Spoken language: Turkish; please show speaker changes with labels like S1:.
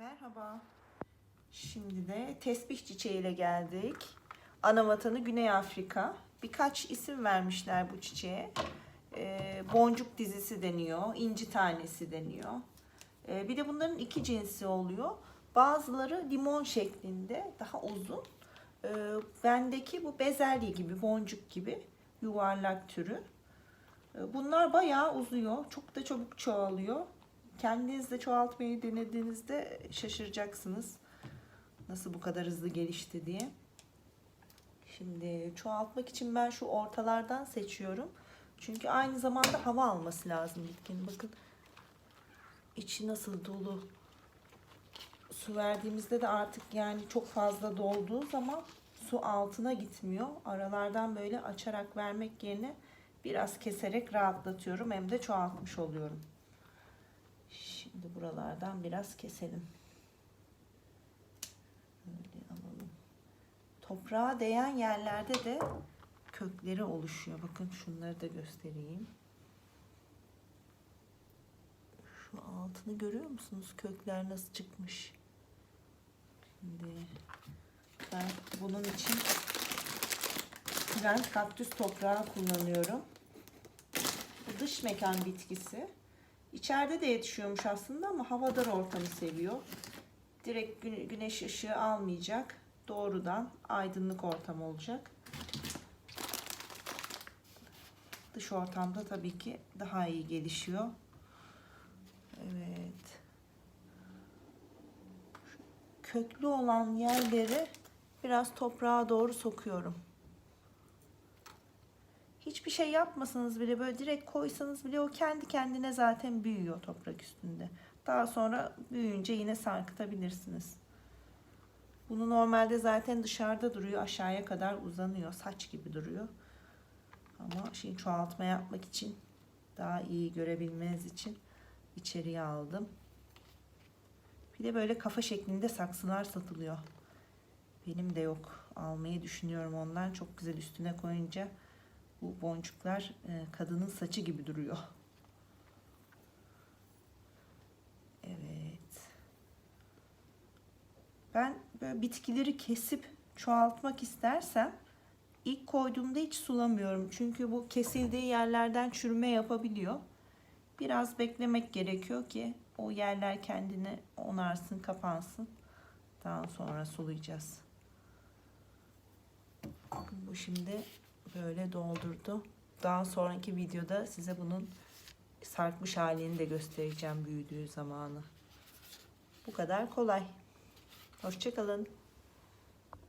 S1: Merhaba. Şimdi de tesbih çiçeğiyle geldik. Ana vatanı Güney Afrika. Birkaç isim vermişler bu çiçeğe. Ee, boncuk dizisi deniyor, inci tanesi deniyor. Ee, bir de bunların iki cinsi oluyor. Bazıları limon şeklinde, daha uzun. Ee, bendeki bu bezelye gibi, boncuk gibi yuvarlak türü. Ee, Bunlar bayağı uzuyor. Çok da çabuk çoğalıyor. Kendiniz de çoğaltmayı denediğinizde şaşıracaksınız. Nasıl bu kadar hızlı gelişti diye. Şimdi çoğaltmak için ben şu ortalardan seçiyorum. Çünkü aynı zamanda hava alması lazım bitkinin. Bakın içi nasıl dolu. Su verdiğimizde de artık yani çok fazla dolduğu zaman su altına gitmiyor. Aralardan böyle açarak vermek yerine biraz keserek rahatlatıyorum. Hem de çoğaltmış oluyorum. Şimdi buralardan biraz keselim. Böyle alalım. Toprağa değen yerlerde de kökleri oluşuyor. Bakın şunları da göstereyim. Şu altını görüyor musunuz? Kökler nasıl çıkmış? Şimdi ben bunun için Trend kaktüs toprağı kullanıyorum. Bu dış mekan bitkisi. İçeride de yetişiyormuş aslında ama havadar ortamı seviyor. Direkt güne- güneş ışığı almayacak. Doğrudan aydınlık ortam olacak. Dış ortamda tabii ki daha iyi gelişiyor. Evet. Köklü olan yerleri biraz toprağa doğru sokuyorum. Hiçbir şey yapmasanız bile böyle direkt koysanız bile o kendi kendine zaten büyüyor toprak üstünde. Daha sonra büyüyünce yine sarkıtabilirsiniz. Bunu normalde zaten dışarıda duruyor. Aşağıya kadar uzanıyor. Saç gibi duruyor. Ama şimdi çoğaltma yapmak için daha iyi görebilmeniz için içeriye aldım. Bir de böyle kafa şeklinde saksılar satılıyor. Benim de yok. Almayı düşünüyorum ondan. Çok güzel üstüne koyunca bu boncuklar e, kadının saçı gibi duruyor. Evet. Ben böyle bitkileri kesip çoğaltmak istersem ilk koyduğumda hiç sulamıyorum. Çünkü bu kesildiği yerlerden çürüme yapabiliyor. Biraz beklemek gerekiyor ki o yerler kendini onarsın, kapansın. Daha sonra sulayacağız. Bu şimdi böyle doldurdu. Daha sonraki videoda size bunun sarkmış halini de göstereceğim büyüdüğü zamanı. Bu kadar kolay. Hoşçakalın.